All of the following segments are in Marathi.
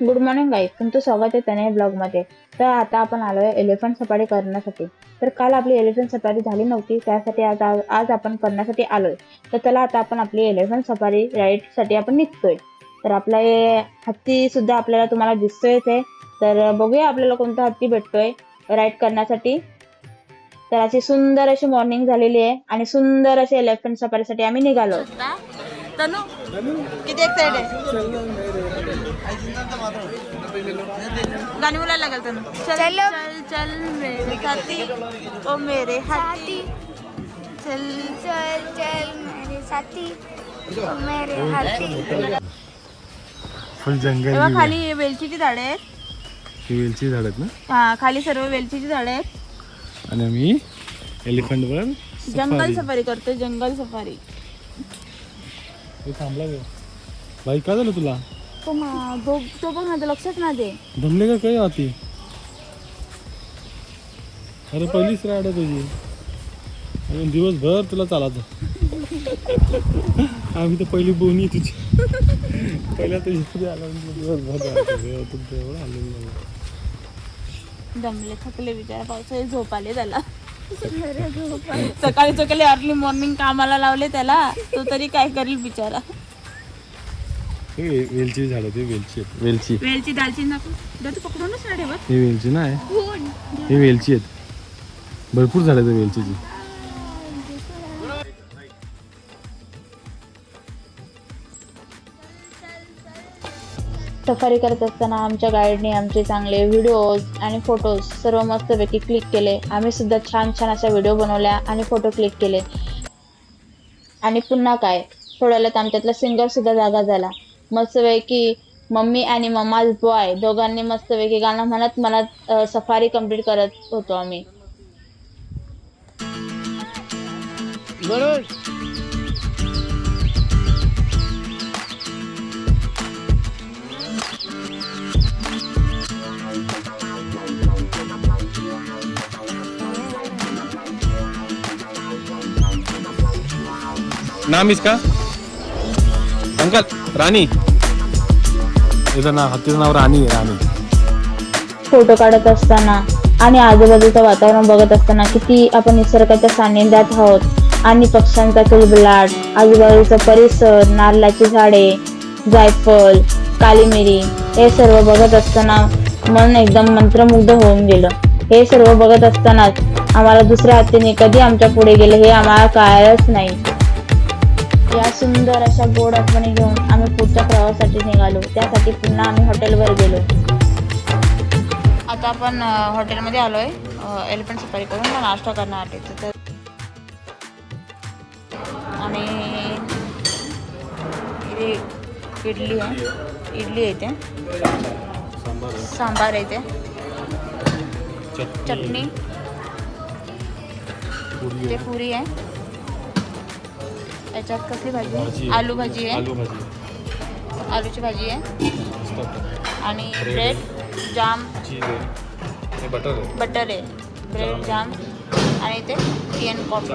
गुड मॉर्निंग गाईज तुमचं स्वागत आहे तनय ब्लॉगमध्ये तर आता आपण आलो आहे एलिफंट सफारी करण्यासाठी. तर काल आपली एलिफंट सफारी झाली नव्हती त्यासाठी आज आज आपण करण्यासाठी आलो आहे तर चला आता आपण आपली एलिफंट सफारी राईडसाठी आपण निघतोय. तर आपला हे हत्तीसुद्धा आपल्याला तुम्हाला दिसतोयच आहे. तर बघूया आपल्याला कोणता हत्ती भेटतोय राईड करण्यासाठी. तर अशी सुंदर अशी मॉर्निंग झालेली आहे आणि सुंदर अशी एलिफंट सफारीसाठी आम्ही निघालो. तनु किती एक्साइटेड आहे? गाणी बोलायला लागेल तनु चल चल। चल मेरे साथी ओ मेरे हाथी। चल। चल चल मेरे साथी ओ मेरे हाथी। फुल जंगल तेव्हा view आहे. खाली वेलचीची झाडे आहेत. ही वेलची झाड आहेत ना? हा खाली सर्व वेलचीची झाडे आहेत. आणि आम्ही एलिफंट वर जंगल safari. सफारी करतोय जंगल सफारी. तू थांबला ग. बाई काय झालं तुला? तो मा- तो तो बघ ना तो लक्षात ना दे. दमले का काय आती? अरे पहिलीच राड आहे तुझी. अजून दिवसभर तुला चालायचं. आम्ही तर पहिली बोनी तुझी. पहिल्या तुझी पुढे आला म्हणजे दिवसभर राहायचं. तू तेवढं आलेलं नाही. दमले थकले बिचारा पावसाळी झोप आले त्याला. सकाळी सकाळी अर्ली मॉर्निंग कामाला लावले त्याला. तो तरी काय करेल बिचारा? हे वे- वेलची झाड ते वेलची आहेत. वेलची. वेलची दालचिनी पकडूनच ना ठेवत. ही वेलची नाही? ही. वेलची आहेत. भरपूर झाड आहेत वेलचीची. सफारी करत असताना आमच्या गाईडने आमचे चांगले व्हिडिओज आणि फोटोज सर्व मस्तपैकी क्लिक केले. आम्ही सुद्धा छान छान अशा व्हिडिओ बनवल्या आणि फोटो क्लिक केले. आणि पुन्हा काय? थोड्या वेळात आमच्यातला सिंगर सुद्धा जागा झाला. मस्तपैकी मम्मी आणि मम्माज बॉय दोघांनी मस्तपैकी गाणं म्हणत म्हणत सफारी कंप्लीट करत होतो आम्ही. नाम इसका? अंकल राणी. याचं नाव हत्तीचं नाव राणी आहे राणी. फोटो काढत असताना आणि आजूबाजूचं वातावरण बघत असताना किती आपण निसर्गाच्या सान्निध्यात आहोत. आणि पक्ष्यांचा किलबिलाट आजूबाजूचा परिसर नारळाची झाडे जायफळ काली मिरी हे सर्व बघत असताना मन एकदम मंत्रमुग्ध होऊन गेलं. हे सर्व बघत असतानाच आम्हाला दुसऱ्या हत्तीने कधी आमच्या पुढे गेले हे आम्हाला कळालंच नाही. या सुंदर अशा गोड आठवणी घेऊन आम्ही पुढच्या प्रवासासाठी निघालो. त्यासाठी पुन्हा आम्ही हॉटेलवर गेलो. आता आपण हॉटेलमध्ये आलोय. एलिफंट सफारी करून नाश्ता करण्यासाठी तर आणि इडली आहे. इडली आहे इथे. सांबार आहे इथे. चटणी. ते पुरी आहे. याच्यात कसली भाजी? आलू भाजी आहे. आलू भाजी. आलूची भाजी आहे. आणि ब्रेड जाम. बटर आहे. बटर आहे. Bread jam. आणि इथे टी आणि कॉफी.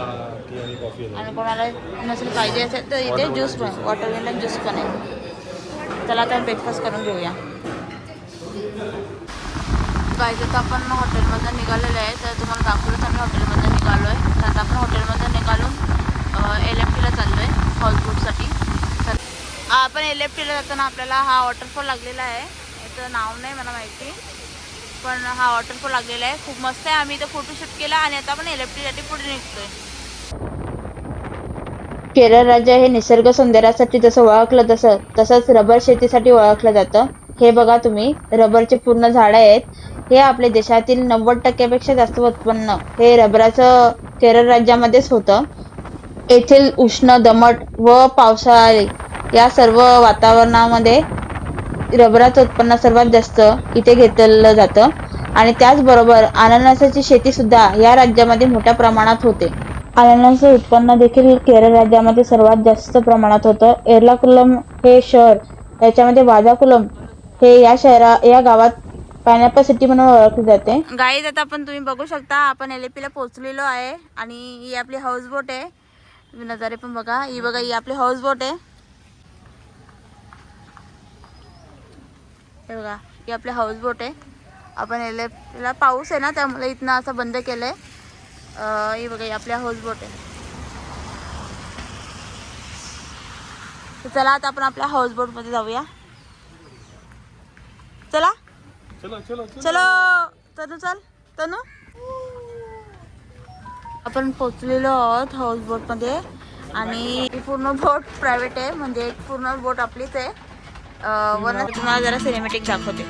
आणि कोणाला नसेल पाहिजे असेल तर इथे ज्यूस पण वॉटरमेलन ज्यूस पण आहे. चला आता ब्रेकफास्ट करून घेऊया. गाईज आता आपण हॉटेलमधून निघालेलं आहे. तर तुम्हाला दाखवलंच आम्ही हॉटेलमधून निघालो आहे तर आता आपण हॉटेलमधून निघालून एल एफ टीला चाललो आहे हाऊसबोटसाठी तर आपण एल एफ टीला जाताना आपल्याला हा वॉटरफॉल लागलेला आहे. याचं नाव नाही मला माहिती पण हा वॉटरफॉल लागलेला आहे. खूप मस्त आहे. आम्ही इथं फोटोशूट केला आणि आता आपण एल एफ टीसाठी पुढे निघतोय. केरळ राज्य हे निसर्ग सौंदर्यासाठी जसं ओळखलं तसं तसंच रबर शेतीसाठी ओळखलं जातं. हे बघा तुम्ही रबरचे पूर्ण झाडं आहेत. हे आपल्या देशातील नव्वद टक्क्यापेक्षा जास्त उत्पन्न. हे रबराचं केरळ राज्यामध्येच होतं. येथील उष्ण दमट व पावसाळी या सर्व वातावरणामध्ये रबराचं उत्पन्न सर्वात जास्त इथे घेतलं जातं. आणि त्याचबरोबर अननसाची शेती सुद्धा या राज्यामध्ये मोठ्या प्रमाणात होते. अननसाचे उत्पन्न देखील केरळ राज्यामध्ये सर्वात जास्त प्रमाणात होतं. एर्लाकुलम हे शहर याच्यामध्ये वाजाकुलम हे या शहरा या गावात पायनॅपल सिटी म्हणून ओळखली जाते. गाईज आता आपण तुम्ही बघू शकता आपण एल ला पोहोचलेलो आहे आणि ही आपली हाऊस बोट आहे. तुम्ही नजारे पण बघा. ही बघा ही आपली हाऊस बोट आहे. हे बघा ही आपली हाऊस बोट आहे. आपण एल ला पाऊस आहे ना त्यामुळे इथनं असं बंद केलं आहे ही बघा ही आपली हाऊस बोट आहे. तर चला आता आपण आपल्या हाऊस बोटमध्ये जाऊया. चलो चलो चलो. चलो. तनू चल. तनू? आपण पोचलेलो आहोत हाऊस बोटमध्ये आणि पूर्ण बोट प्रायव्हेट आहे. म्हणजे पूर्ण बोट आपलीच आहे. अं, तुम्हाला जरा सिनेमॅटिक दाखवते.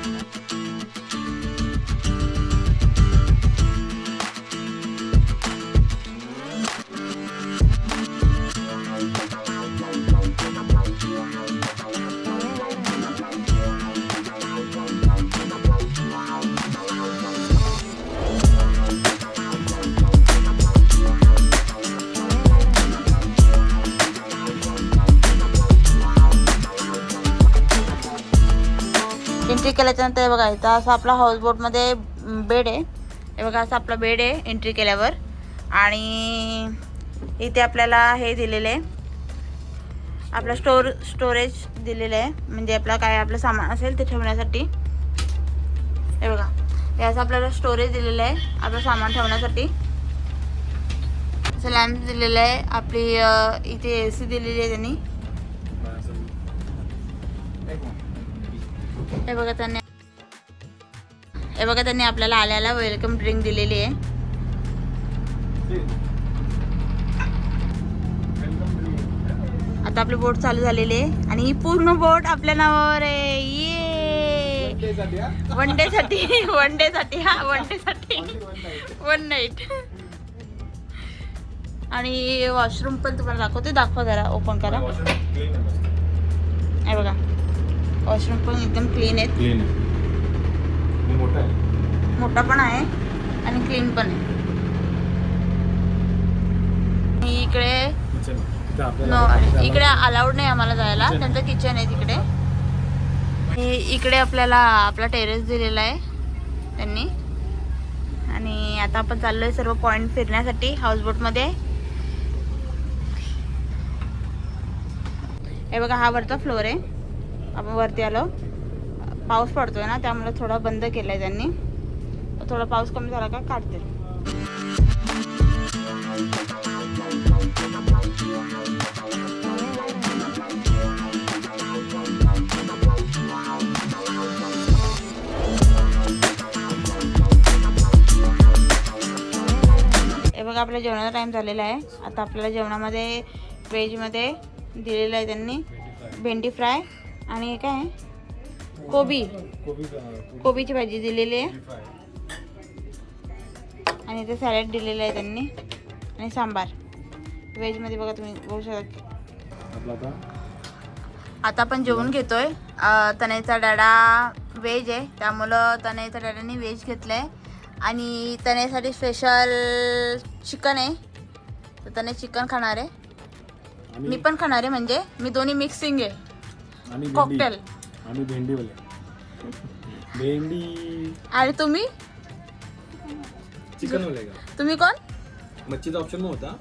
केल्याच्यानंतर बघा इथं असं आपला हाऊसबोटमध्ये बेड आहे. हे बघा असं आपला बेड आहे एंट्री केल्यावर. आणि इथे आपल्याला हे दिलेलं आहे. आपला स्टोर स्टोरेज दिलेलं आहे. म्हणजे आपला काय आपलं सामान असेल ते ठेवण्यासाठी. हे बघा हे असं आपल्याला स्टोरेज दिलेलं आहे आपलं सामान ठेवण्यासाठी. असं लॅम्प दिलेलं आहे आपली इथे ए सी दिलेली आहे त्यांनी. हे बघा त्यांनी हे बघा त्यांनी आपल्याला आल्याला वेलकम ड्रिंक दिलेली आहे. आता आपली बोट चालू झालेली आहे आणि ही पूर्ण बोट आपल्या नावावर आहे. ये वन डे साठी वन डे साठी हा वन डे साठी. वन नाईट आणि वॉशरूम पण तुम्हाला दाखवते. दाखवा जरा ओपन करा. हे बघा. वॉशरूम पण एकदम क्लीन आहेत. क्लीन आहे. मोठा आहे. मोठा पण आहे आणि क्लीन पण आहे. इकडे इकडे अलाउड नाही आम्हाला जायला. त्यांचं किचन आहे तिकडे. इकडे आपल्याला आपला टेरेस दिलेला आहे त्यांनी. आणि आता आपण चाललोय सर्व पॉइंट फिरण्यासाठी हाऊसबोटमध्ये हे बघा हा वरचा फ्लोअर आहे. आपण वरती आलो. पाऊस पडतोय ना त्यामुळे थोडा बंद केलाय त्यांनी. थोडा पाऊस कमी झाला का काढतील हे बघा आपल्या जेवणाचा टाइम झालेला आहे. आता आपल्याला जेवणामध्ये व्हेजमध्ये दिलेलं आहे त्यांनी. भेंडी फ्राय आणि हे काय? कोबी. कोबी कोबीची भाजी दिलेली आहे. आणि ते सॅलड दिलेलं आहे त्यांनी. आणि सांबार. व्हेजमध्ये बघा तुम्ही बघू शकता. आता? आपण जेवण. घेतोय. अं, तनयचा डाडा व्हेज आहे. त्यामुळं तनयचा डाडाने व्हेज घेतलं आहे आणि तनयसाठी स्पेशल चिकन आहे. तर त्याने चिकन खाणार आहे. मी पण खाणार आहे म्हणजे. मी दोन्ही मिक्सिंग आहे. आणि भेंडी. कॉकटेल. आणि भेंडी भेंडी. आणि तुम्ही? चिकन वाले का? तुम्ही कोण? मच्छीचा ऑप्शन होता.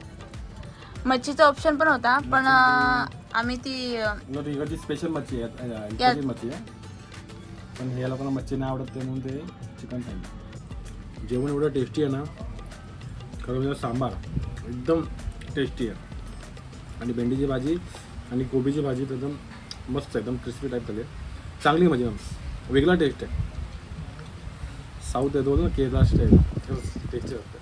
मच्छीचा ऑप्शन पण होता पण अं, आम्ही ती अं, न ती इकडची स्पेशल मच्छी आहे. अ, इकडची मच्छी आहे. पण हे लोकांना मच्छी नाही आवडत ते म्हणून ते चिकन खायला जेवण एवढं टेस्टी आहे ना खरं म्हणजे सांबार एकदम टेस्टी आहे. आणि भेंडीची भाजी आणि कोबीची भाजी तर एकदम मस्त एकदम क्रिस्पी टाईप झाली आहे. चांगली म्हणजे मॅम वेगळा टेस्ट आहे. साऊथ येतो ना केरला स्टाईल टेस्टी वाटतं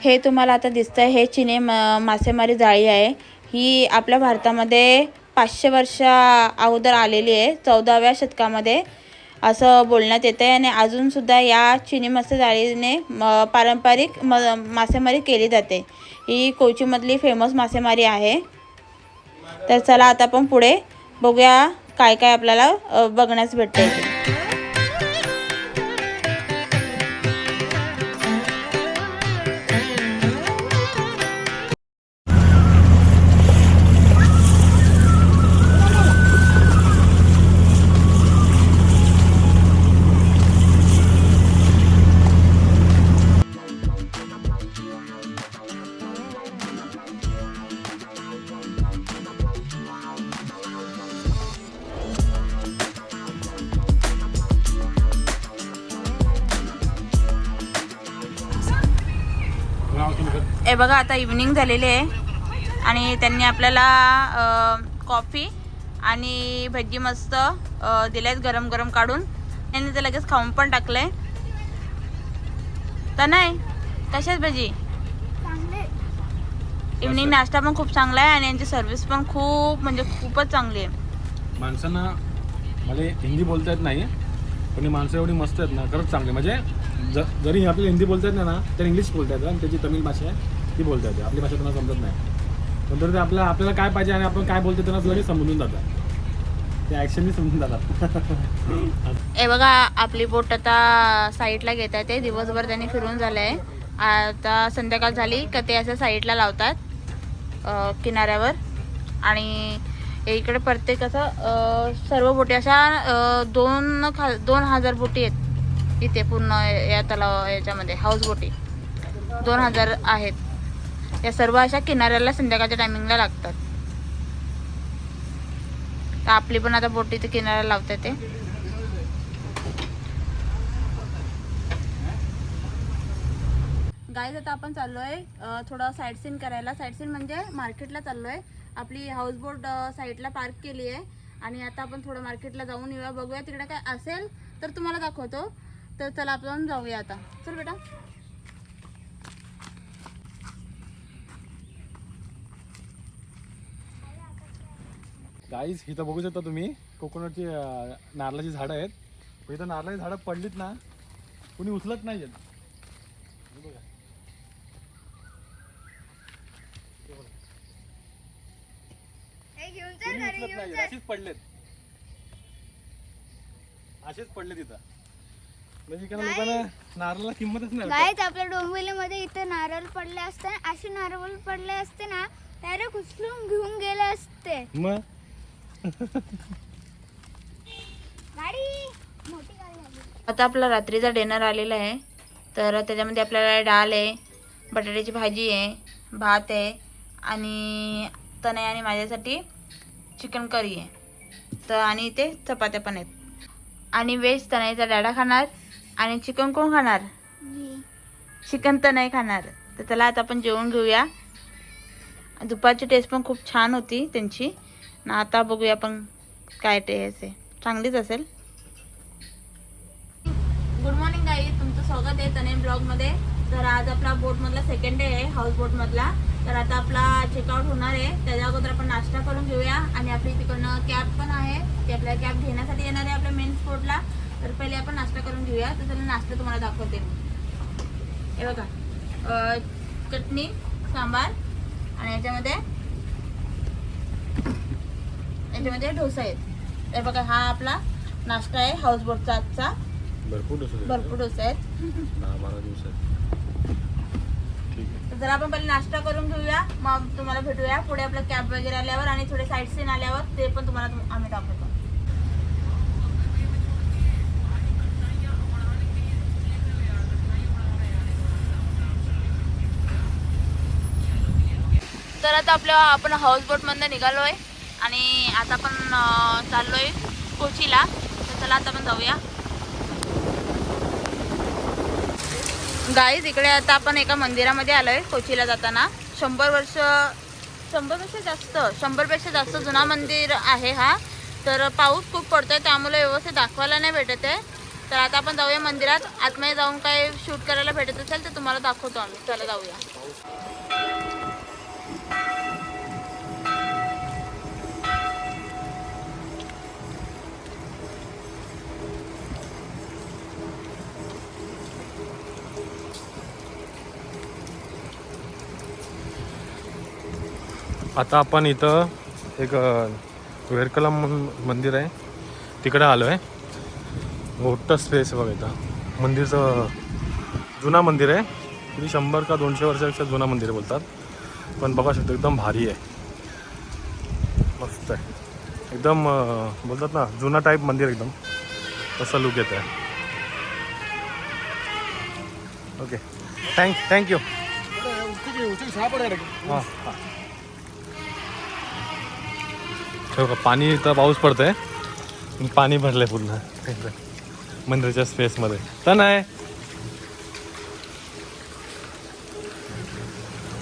हे तुम्हाला आता दिसतंय हे चिने म- मासेमारी जाळी आहे. ही आपल्या भारतामध्ये पाचशे वर्षा अगोदर आलेली आहे चौदाव्या शतकामध्ये. असं बोलण्यात येतं आहे आणि अजूनसुद्धा या चिनी मत्स्य जाळीने म पारंपरिक म मासेमारी केली जाते. ही कोचीमधली फेमस मासेमारी आहे. तर चला आता आपण पुढे बघूया काय काय आपल्याला बघण्यास भेटतं आता इव्हनिंग झालेली आहे. आणि त्यांनी आपल्याला कॉफी आणि भजी मस्त अ, दिल्यात गरम गरम काढून. त्यांनी ते लगेच खाऊन पण टाकलंय. तर नाही कशाच भजी? चांगले. इव्हनिंग नाश्ता पण खूप चांगला आहे आणि यांची सर्व्हिस पण खूप म्हणजे खूपच चांगली आहे. माणसांना मला हिंदी बोलता येत नाही पण ही माणसं एवढी मस्त आहेत ना खरंच चांगली म्हणजे ज जरी आपल्याला हिंदी बोलता येत नाही ना तर इंग्लिश बोलता येतं आणि त्याची तमिळ भाषा आहे. ती बोलता येते आपली भाषा त्यांना समजत नाही. नंतर ते आपल्या आपल्याला काय पाहिजे आणि आपण काय बोलतो त्यांना लगेच समजून जातात ते ॲक्शनली समजून जातात. हे बघा आपली बोट आता साईडला घेतात ते. दिवसभर त्यांनी फिरून झालं आहे आता संध्याकाळ झाली का ते असं साईडला लावतात अ, किनाऱ्यावर. आणि इकडे प्रत्येक असं अ, सर्व बोटी अशा अ, दोन खा दोन हजार बोटी आहेत. इथे पूर्ण या तलाव याच्यामध्ये हाऊस बोटी. दोन हजार आहेत. या सर्व अशा किनाऱ्याला संध्याकाळच्या टायमिंगला लागतात. तर आपली पण आता बोटी ते किनाऱ्याला लावते ते. गाईज आता आपण चाललोय थोडं साईड सीन करायला. साईड सीन म्हणजे मार्केटला चाललोय. आपली हाऊस बोट साईडला पार्क केली आहे आणि आता आपण थोडं मार्केटला जाऊन येऊया बघूया. तिकडे काय असेल तर तुम्हाला दाखवतो. तर चला आपण जाऊया आता. चल बेटा. गाईज इथं बघू शकता तुम्ही कोकोनटची नारळाची झाडं आहेत. इथं नारळाची झाडं पडलीत ना कुणी उचलत नाही आहेत. बघा. घेऊन कुणी उचलत नाही अशीच पडलेत. असेच पडले तिथं म्हणजे इकडे लोकांना नारळाला किंमतच नाही वाटत. गायच आपल्या डोंबिवलीमध्ये इथे नारळ पडले असते. असे नारळ पडले असते ना डायरेक्ट उचलून घेऊन गेले असते. मग? आता आपला रात्रीचा डिनर आलेला आहे. तर त्याच्यामध्ये आपल्याला डाळ आहे बटाट्याची भाजी आहे भात आहे आणि तनय आणि माझ्यासाठी चिकन करी आहे. तर आणि इथे चपात्या पण आहेत. आणि व्हेज तनयचा डाडा खाणार आणि चिकन कोण खाणार? चिकन तर नाही खाणार. तर त्याला आता आपण जेवण घेऊया. दुपारची टेस्ट पण खूप छान होती त्यांची. ना आता बघूया आपण काय टेस्ट आहे चांगलीच असेल. गुड मॉर्निंग गाई तुमचं स्वागत आहे तने ब्लॉगमध्ये तर आज आपला बोटमधला सेकंड डे आहे हाऊस बोटमधला तर आता आपला चेकआउट होणार आहे. त्याच्या अगोदर आपण नाश्ता करून घेऊया. आणि आपली तिकडनं कॅब पण आहे. ती आपल्या कॅब घेण्यासाठी येणार आहे आपल्या मेन स्पोर्टला तर पहिले आपण नाश्ता करून घेऊया. तर त्याला नाश्ता तुम्हाला दाखवते हे बघा. चटणी सांबार. आणि याच्यामध्ये याच्यामध्ये डोसा आहेत हे बघा हा आपला नाश्ता आहे हाऊस बोटचा आजचा. भरपूर डोसे आहेत. भरपूर डोसे आहे. जरा आपण पहिले नाश्ता करून घेऊया. मग तुम्हाला भेटूया. पुढे आपलं कॅब वगैरे आल्यावर आणि थोडे साईड सीन आल्यावर ते पण तुम्हाला तुम- आम्ही दाखवतो. तर आता आपल्या आपण हाऊस बोटमधनं निघालोय. आणि आता पण चाललो आहे कोचीला. तर चला आता आपण जाऊया. गाईज इकडे आता आपण एका मंदिरामध्ये आलो आहे कोचीला जाताना. शंभर वर्ष शंभरपेक्षा जास्त शंभरपेक्षा जास्त जुना मंदिर आहे हा. तर पाऊस खूप पडतो आहे त्यामुळे व्यवस्थित दाखवायला नाही भेटत आहे. तर आता आपण जाऊया मंदिरात. आतमध्ये जाऊन काय शूट करायला भेटत असेल तर तुम्हाला दाखवतो आम्ही. चला जाऊया. आता आपण इथं एक वेरकला मंदिर आहे. तिकडे आलो आहे मोठं स्पेस बघा इथं. मंदिरचं जुना मंदिर आहे. किती शंभर का दोनशे वर्षापेक्षा जुना मंदिर बोलतात. पण बघा शकतो एकदम भारी आहे. मस्त आहे. एकदम बोलतात ना जुना टाईप मंदिर एकदम. तसं लुक येत आहे ओके थँक थँक्यू हां हां. हे बघा पाणी इथं पाऊस पडतंय. आहे पाणी भरलंय पूर्ण. मंदिराच्या स्पेसमध्ये तर नाही.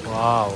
वाव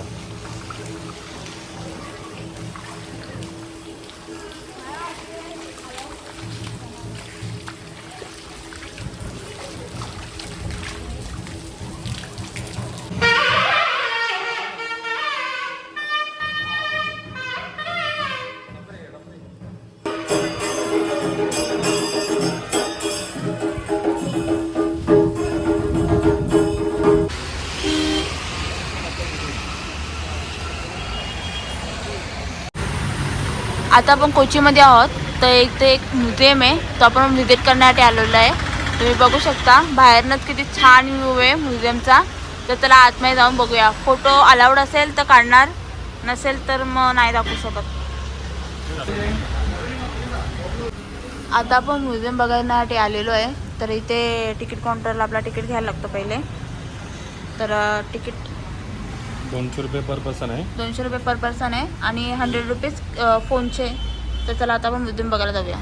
आता आपण कोचीमध्ये आहोत. तर एक ते एक म्युझियम आहे. तो आपण व्हिजिट करण्यासाठी आलेलो आहे. तुम्ही बघू शकता बाहेरनंच किती छान व्ह्यू आहे म्युझियमचा तर त्याला आतमध्ये जाऊन बघूया. फोटो अलाउड असेल तर काढणार नसेल तर मग नाही दाखवू शकत. आता आपण म्युझियम बघण्यासाठी आलेलो आहे. तर इथे तिकीट काउंटरला आपला तिकीट घ्यायला लागतं पहिले. तर तिकीट दोनशे रुपये पर पर्सन आहे. दोनशे रुपये पर पर्सन आहे आणि हंड्रेड रुपीज फोनचे. तर चला आता आपण म्युझियम बघायला जाऊया.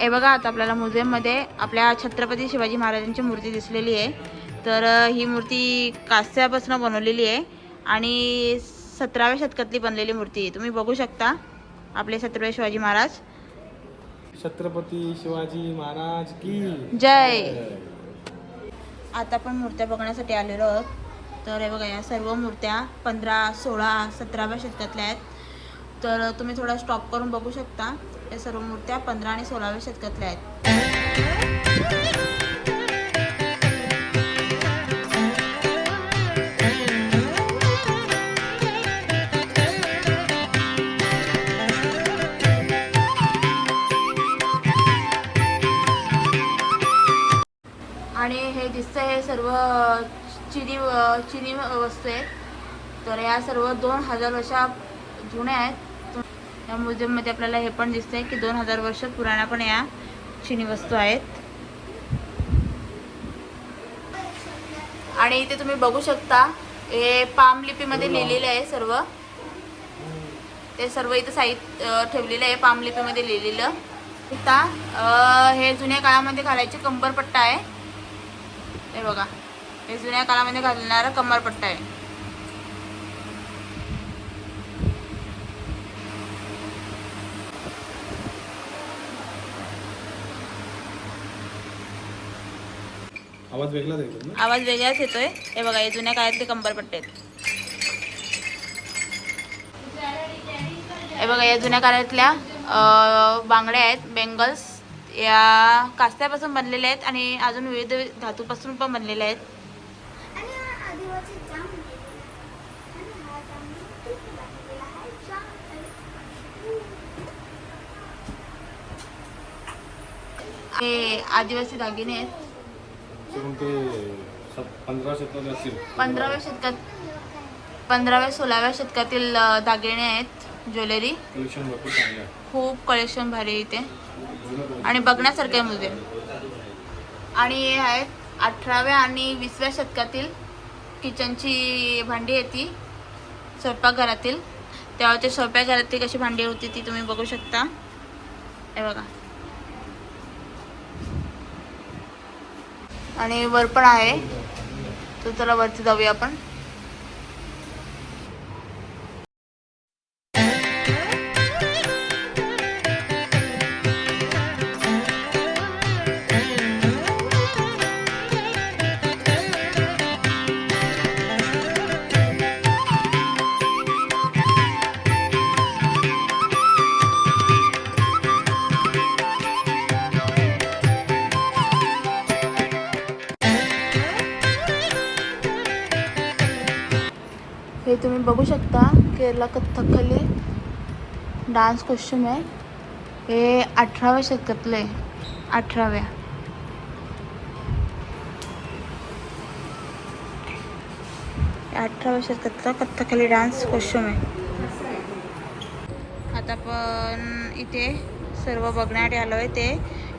हे बघा आता आपल्याला म्युझियममध्ये आपल्या छत्रपती शिवाजी महाराजांची मूर्ती दिसलेली आहे. तर ही मूर्ती कास्यापासून बनवलेली आहे आणि सतराव्या शतकातली बनलेली मूर्ती आहे. तुम्ही बघू शकता आपले छत्रपती शिवाजी महाराज. छत्रपती शिवाजी महाराज की जय. आता आपण मूर्त्या बघण्यासाठी आलेलो आहोत. तर हे बघा या सर्व मूर्त्या पंधरा सोळा सतराव्या शतकातल्या आहेत. तर तुम्ही थोडा स्टॉप करून बघू शकता. या सर्व मूर्त्या पंधरा आणि सोळाव्या शतकातल्या आहेत. हे दिसतं हे सर्व चिनी चिनी वस्तू आहेत तर या सर्व दोन हजार वर्षा जुन्या आहेत. या म्युझियममध्ये आपल्याला हे पण दिसतंय की दोन हजार वर्ष पुराण्या पण या चिनी वस्तू आहेत. आणि इथे तुम्ही बघू शकता हे पाम लिपीमध्ये लिहिलेलं आहे सर्व. ते सर्व इथं साहित्य ठेवलेलं आहे पाम लिपीमध्ये लिहिलेलं. आता हे जुन्या काळामध्ये घालायचे कंबरपट्टा आहे. हे बघा. हे जुन्या काळामध्ये घालणारा कमरपट्टा आहे. आवाज वेगळाच ना आवाज वेगळाच येतोय. हे बघा हे जुन्या काळातले कंबरपट्टे आहेत. हे बघा या जुन्या काळातल्या अं, बांगड्या आहेत बेंगल्स. या कास्त्यापासून बनलेल्या आहेत आणि अजून विविध धातूपासून पण बनलेल्या आहेत. आणि हा आदिवासी हा. हे दागिने आहेत. पंधराव्या शतकात पंधराव्या सोळाव्या शतकातील दागिने आहेत ज्वेलरी. कलेक्शन भरपूर चांगलं आहे खूप कलेक्शन भारी आहे इथे. आणि बघण्यासारखं आहे म्युझियम आणि हे आहेत अठराव्या आणि वीसव्या शतकातील किचनची भांडी आहे ती स्वयंपाकघरातील. तेव्हाच्या स्वयंपाकघरातील कशी भांडी होती ती तुम्ही बघू शकता. हे बघा. आणि वर पण आहे. तर चला वरती जाऊया आपण. बघू शकता केरला कथ्थकली डान्स कॉस्ट्युम आहे. हे अठराव्या शतकातलं आहे. अठराव्या. हे अठराव्या शतकातला कथ्थकली डान्स कॉस्ट्युम आहे. आता आपण इथे सर्व बघण्यासाठी आलो आहे ते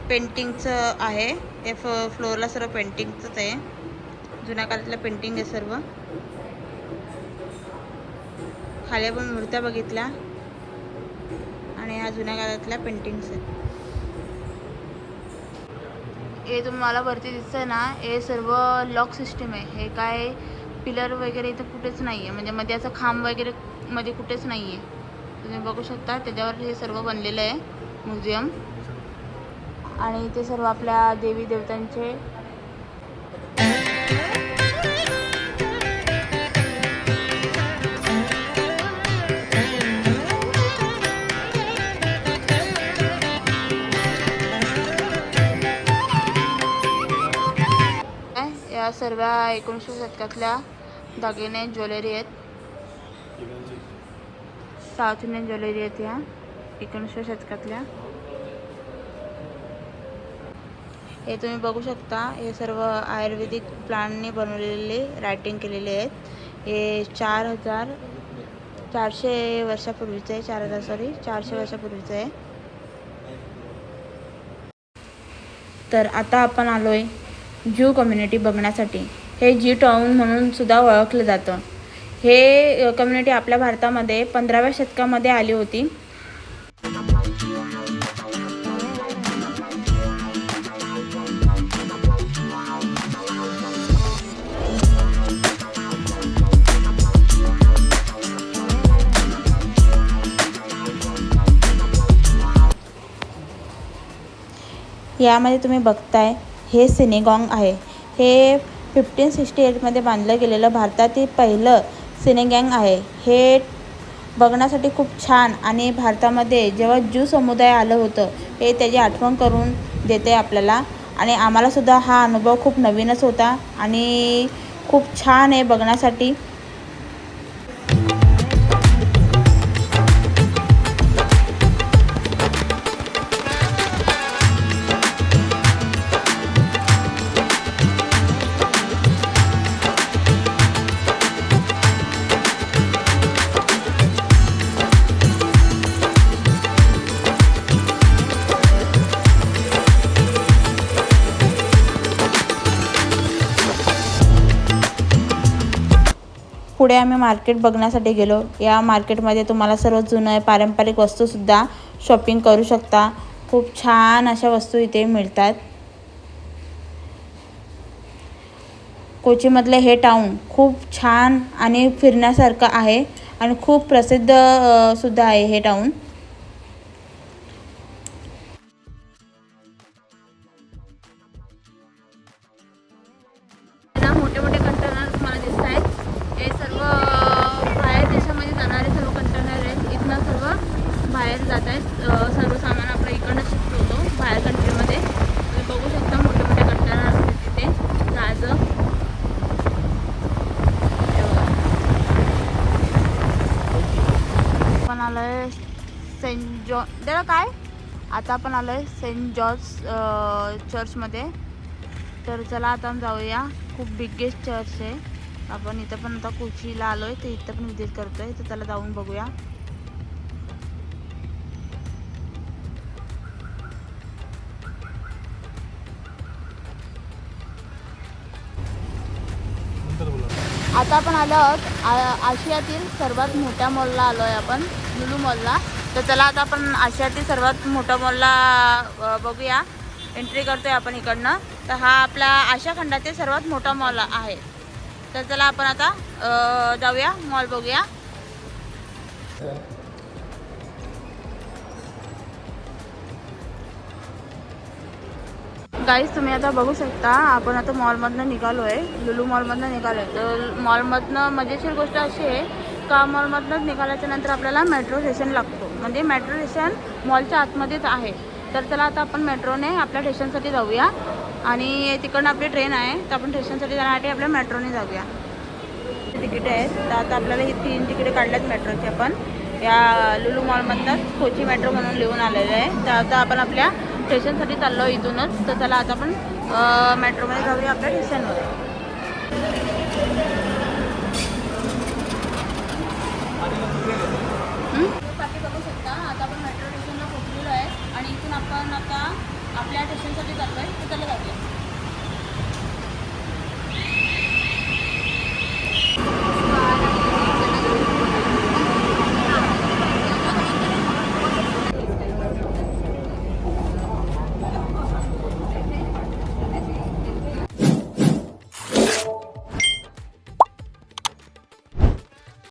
पेंटिंगचं आहे. ते फ फ्लोअरला सर्व पेंटिंगचंच आहे. जुन्या काळातलं पेंटिंग आहे सर्व. खाली आपण मूर्त्या बघितल्या आणि ह्या जुन्या काळातल्या पेंटिंग्स आहेत. हे तुम्हाला वरती दिसतंय ना हे सर्व लॉक सिस्टीम आहे. हे काय पिलर वगैरे इथं कुठेच नाही आहे म्हणजे मध्ये असं खांब वगैरे मध्ये कुठेच नाही आहे तुम्ही बघू शकता त्याच्यावर हे सर्व बनलेलं आहे म्युझियम आणि ते सर्व आपल्या देवी देवतांचे सर्व एकोणीसशे शतकातल्या दागिने ज्वेलरी आहेत. साऊथ इंडियन ज्वेलरी आहेत ह्या एकोणीसशे शतकातल्या हे तुम्ही बघू शकता हे सर्व आयुर्वेदिक प्लांटने बनवलेले रायटिंग केलेले आहेत. हे चार हजार चारशे वर्षापूर्वीचं आहे चार हजार सॉरी चारशे वर्षापूर्वीचं. आहे तर आता आपण आलो आहे ज्यू कम्युनिटी बघण्यासाठी. हे जी टाऊन म्हणून सुद्धा ओळखलं जातं. हे कम्युनिटी आपल्या भारतामध्ये पंधराव्या शतकामध्ये आली होती. यामध्ये तुम्ही बघताय हे सिनेगॉंग आहे. हे फिफ्टीन सिक्स्टी एटमध्ये बांधलं गेलेलं भारतातील पहिलं सिनेगँग आहे. हे बघण्यासाठी खूप छान आणि भारतामध्ये जेव्हा ज्यू समुदाय आलं होतं हे त्याची आठवण करून देते आपल्याला. आणि आम्हालासुद्धा हा अनुभव खूप नवीनच होता आणि खूप छान आहे बघण्यासाठी पुढे आम्ही मार्केट बघण्यासाठी गेलो. या मार्केटमध्ये तुम्हाला सर्व जुनं पारंपरिक वस्तूसुद्धा शॉपिंग करू शकता. खूप छान अशा वस्तू इथे मिळतात. कोचीमधलं हे टाऊन खूप छान आणि फिरण्यासारखं आहे आणि खूप प्रसिद्ध सुद्धा आहे हे टाऊन बाहेर जात आहेत. सर्व सामान आपलं इकडनं शिफ्ट होतो बाहेर कंट्रीमध्ये तुम्ही बघू शकता मोठे मोठे कंटेनर असते तिथे. जायचं हे बघा. आपण आलोय सेंट जॉ त्याला काय? आता आपण आलोय सेंट जॉर्ज चर्चमध्ये. तर चला आता जाऊया. खूप बिगेस्ट चर्च आहे. आपण इथं पण आता कोचीला आलोय ते इथं पण विजिट करतोय. तर त्याला जाऊन बघूया. आता आपण आलो आहोत आ- आशियातील सर्वात मोठ्या मॉलला आलो आहे आपण लुलू मॉलला. तर चला आता आपण आशियातील सर्वात मोठा मॉलला बघूया. एंट्री करतोय आपण इकडनं. तर हा आपला आशिया खंडातील सर्वात मोठा मॉल आहे. तर चला आपण आता जाऊया मॉल बघूया. गाईज तुम्ही आता बघू शकता आपण आता मॉलमधनं निघालो आहे लुलू मॉलमधनं निघालो आहे तर मॉलमधनं मजेशीर गोष्ट अशी आहे का मॉलमधनंच निघाल्याच्या नंतर आपल्याला मेट्रो स्टेशन लागतो. म्हणजे मेट्रो स्टेशन मॉलच्या आतमध्येच आहे. तर त्याला आता आपण मेट्रोने आपल्या स्टेशनसाठी जाऊया. आणि तिकडनं आपली ट्रेन आहे तर आपण स्टेशनसाठी जाण्यासाठी आपल्या मेट्रोने जाऊया. तिकीट आहेत. तर आता आपल्याला ही तीन तिकीटे काढल्यात मेट्रोची आपण. या लुलू मॉलमधनंच कोची मेट्रो म्हणून लिहून आलेलं आहे. तर आता आपण आपल्या स्टेशनसाठी चाललो इथूनच तर चला आता आपण मेट्रोमध्ये जाऊया आपल्या स्टेशनवर शकता आता आपण मेट्रो स्टेशनला पोहोचलेलो आहे आणि इथून आपण आता आपल्या स्टेशनसाठी चाललो आहे तिथलं जाते